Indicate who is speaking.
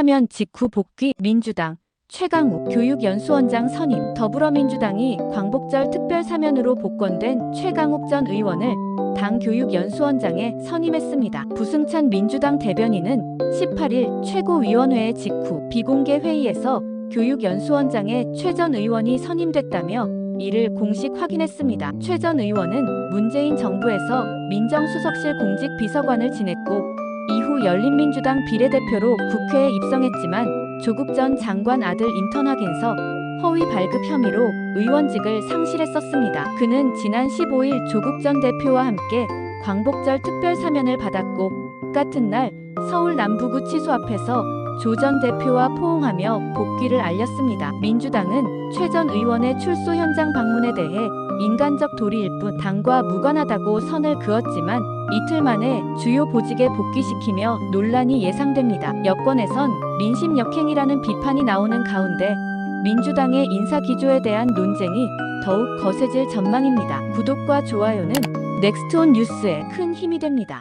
Speaker 1: 사면 직후 복귀 민주당 최강욱 교육연수원장 선임 더불어민주당이 광복절 특별 사면으로 복권된 최강욱 전 의원을 당 교육연수원장에 선임했습니다. 부승찬 민주당 대변인은 18일 최고위원회 직후 비공개 회의에서 교육연수원장에 최 전 의원이 선임됐다며 이를 공식 확인했습니다. 최 전 의원은 문재인 정부에서 민정수석실 공직 비서관을 지냈고 이후 열린민주당 비례대표로 국회에 입성했지만 조국 전 장관 아들 인턴 확인서 허위 발급 혐의로 의원직을 상실했었습니다. 그는 지난 15일 조국 전 대표와 함께 광복절 특별 사면을 받았고 같은 날 서울 남부구 치수 앞에서 조 전 대표와 포옹하며 복귀를 알렸습니다. 민주당은 최 전 의원의 출소 현장 방문에 대해 인간적 도리일 뿐 당과 무관하다고 선을 그었지만 이틀 만에 주요 보직에 복귀시키며 논란이 예상됩니다. 여권에선 민심 역행이라는 비판이 나오는 가운데 민주당의 인사 기조에 대한 논쟁이 더욱 거세질 전망입니다. 구독과 좋아요는 넥스트온 뉴스에 큰 힘이 됩니다.